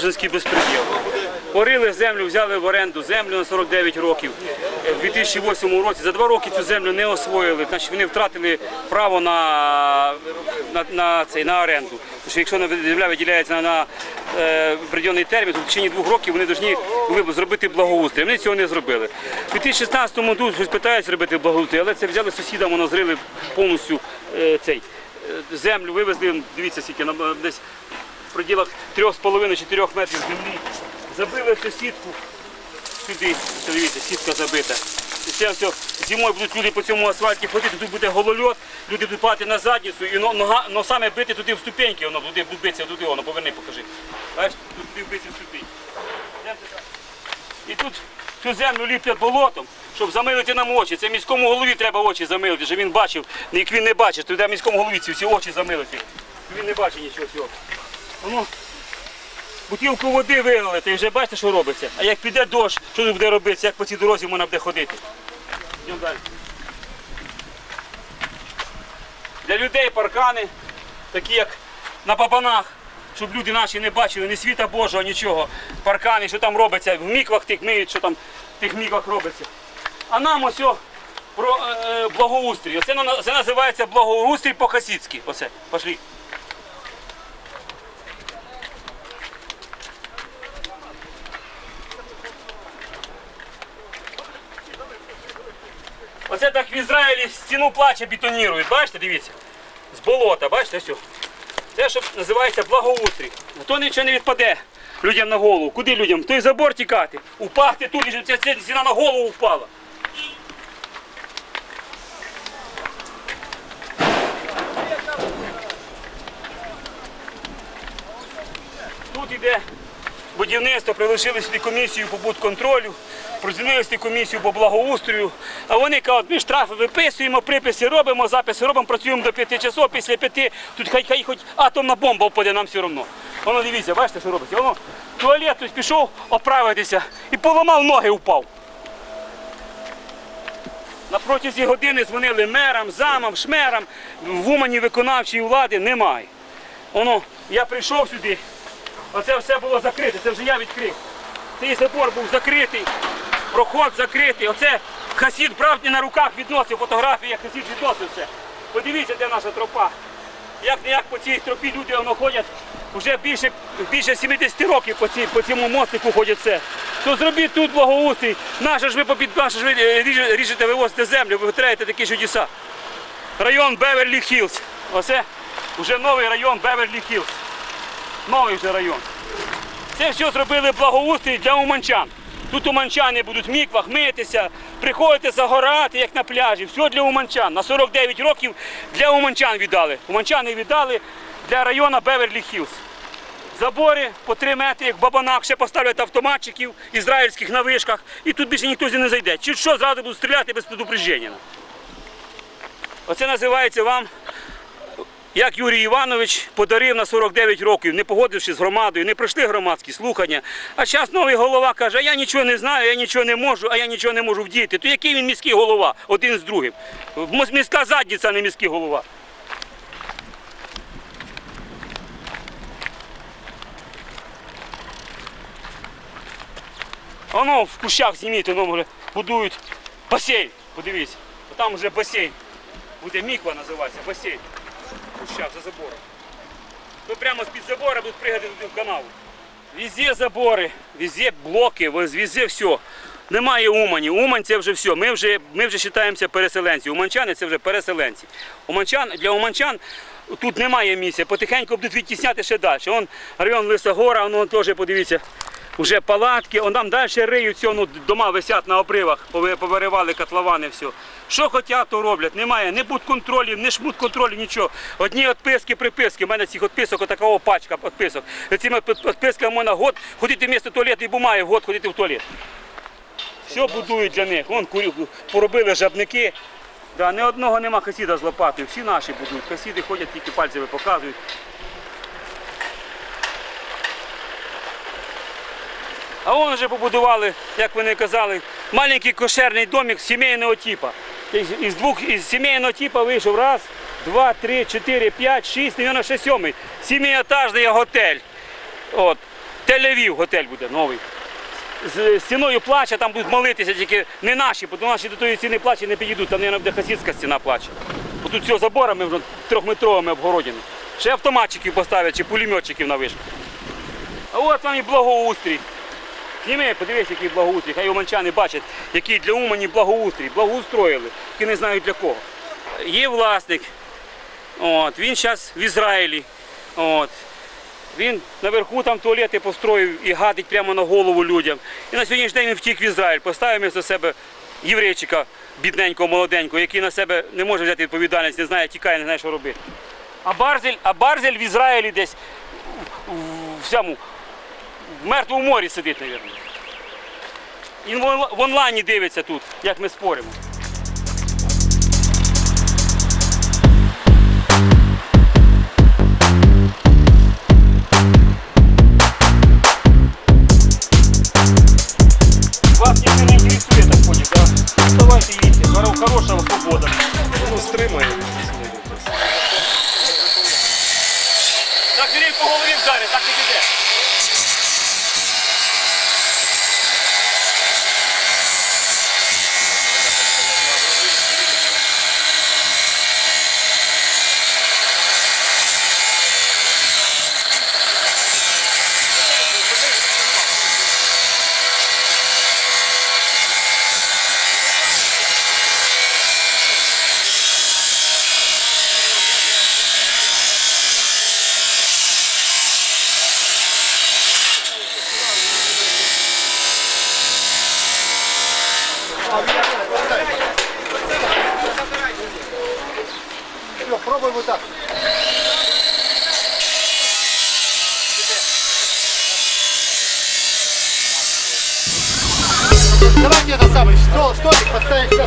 Божинський безпреділ. Орили землю, взяли в оренду землю на 49 років. Е, В 2008 році за два роки цю землю не освоїли. Значить, вони втратили право на, на, на, цей, на оренду. Тому що якщо земля виділяється на, е, определений термін, то в течение двох років вони повинні були зробити благоустрій. Вони цього не зробили. У 2016 році щось питають зробити благоустрій, але це взяли сусідам, воно зрили повністю е, цей, е, землю, вивезли, дивіться, скільки десь в пределах 3,5-4 метрів землі. Забили всю сітку сюди, дивіться, сітка забита. І це все, зимою будуть люди по цьому асфальті ходити, тут буде голольот, люди будуть падати на задницю і но- нога, носами бити туди в ступеньки, воно туди будуть туди, воно поверни, покажи. Бачиш, тут туди вбитися в ступінь. І тут цю землю ліплять болотом, щоб замилити нам очі. Це міському голові треба очі замилити, щоб він бачив, як він не бачить, треба міському голові ці всі очі замилити. Він не бачить нічого цього. Воно бутілку води вилили, і вже бачите, що робиться. А як піде дощ, що тут буде робитися, як по цій дорозі можна буде ходити. Йдемо далі. Для людей паркани, такі як на бабанах, щоб люди наші не бачили ні світа Божого, нічого. Паркани, що там робиться, в міквах тих миють, що там в тих міквах робиться. А нам ось про е, е, благоустрій. Оце, це називається благоустрій по-хасідськи. Оце, пошли. Оце так в Ізраїлі стіну плача бетонірують. Бачите, дивіться. З болота, бачите, все. Це що називається благоустрій. То нічого не відпаде людям на голову. Куди людям? В той забор тікати. Упасти тут, і ця стіна на голову впала. Тут іде будівництво, прилишили сюди комісію по будконтролю, приземлили сюди комісію по благоустрою. А вони кажуть, ми штрафи виписуємо, приписи робимо, записи робимо, працюємо до 5 часов, після 5 тут хай, хай хоч атомна бомба впаде, нам все одно. Воно дивіться, бачите, що робиться? Воно туалет хтось пішов оправитися і поламав ноги, упав. На протязі години дзвонили мерам, замам, шмерам, в Умані виконавчої влади немає. Воно, я прийшов сюди, оце все було закрите, це вже я відкрив. Цей забор був закритий, проход закритий. Оце хасід правді на руках відносив фотографії, як хасід відносив все. Подивіться, де наша тропа. Як не як по цій тропі люди воно ходять вже більше, більше 70 років по, цій, по цьому мостику ходять все. То зробіть тут благоустрій. Наше ж ви попід наше ж ви е, ріжете, вивозите землю, ви витраєте такі чудеса. Район Беверлі Хіллз. Оце вже новий район Беверлі Хіллз. Новий вже район. Це все зробили благоустрій для уманчан. Тут уманчани будуть в міквах митися, приходити загорати, як на пляжі. Все для уманчан. На 49 років для уманчан віддали. Уманчани віддали для району Беверлі Хіллз. Забори по 3 метри, як в бабанах, ще поставлять автоматчиків ізраїльських на вишках, і тут більше ніхто не зайде. Чи що зразу будуть стріляти без предупреждення. Оце називається вам як Юрій Іванович подарив на 49 років, не погодившись з громадою, не пройшли громадські слухання. А зараз новий голова каже, я нічого не знаю, я нічого не можу, а я нічого не можу вдіяти. То який він міський голова, один з другим? Міська задниця, а не міський голова. Воно в кущах зніміть, воно будують басейн. Подивіться, там вже басейн. Буде міква називається, басейн кущах за забором. То прямо з-під забора будуть пригати туди в канаву. Везде забори, везде блоки, везде все. Немає Умані. Умань це вже все. Ми вже, ми вже вважаємося переселенці. Уманчани це вже переселенці. Уманчан, для уманчан тут немає місця. Потихеньку будуть відтісняти ще далі. Вон район Лиса Гора, воно теж подивіться. Уже палатки, он там далі риють, все, ну, дома висять на обривах, повиривали котловани, все. Що хотять, то роблять. Немає ні будконтролів, ні шмутконтролів, нічого. Одні відписки, приписки. У мене цих відписок, отакого пачка відписок. Цими відписками можна год ходити вмісто туалетної бумаги, в год ходити в туалет. Все будують для них. Вон поробили жабники. Да, ні одного нема хасіда з лопатою. Всі наші будують. Хасіди ходять, тільки пальцями показують. А вон вже побудували, як вони казали, маленький кошерний домик сімейного типу. Із, двох із сімейного типу вийшов раз, два, три, чотири, п'ять, шість, мабуть, ще сьомий. Сімиетажний готель. От. Тель-Авів готель буде новий. З стіною плача, там будуть молитися, тільки не наші, бо наші до тої стіни плача не підійдуть, там, мабуть, буде хасідська стіна плача. Бо тут цього заборами вже трьохметровими обгородями. Ще автоматчиків поставлять чи пулеметчиків на вишку. А от вам і благоустрій. Зніми, подивись, який благоустрій. Хай уманчани бачать, який для Умані благоустрій. Благоустроїли, тільки не знають для кого. Є власник. От, він зараз в Ізраїлі. От. Він наверху там туалети построїв і гадить прямо на голову людям. І на сьогоднішній день він втік в Ізраїль, поставив місто себе єврейчика, бідненького, молоденького, який на себе не може взяти відповідальність, не знає, тікає, не знає, що робити. А Барзель, а Барзель в Ізраїлі десь в, в, в, цьому, в мертвому морі сидить, мабуть. І в онлайні дивиться тут, як ми споримо. Все, пробуй вот так. Давайте это самый стол, столик поставить сюда.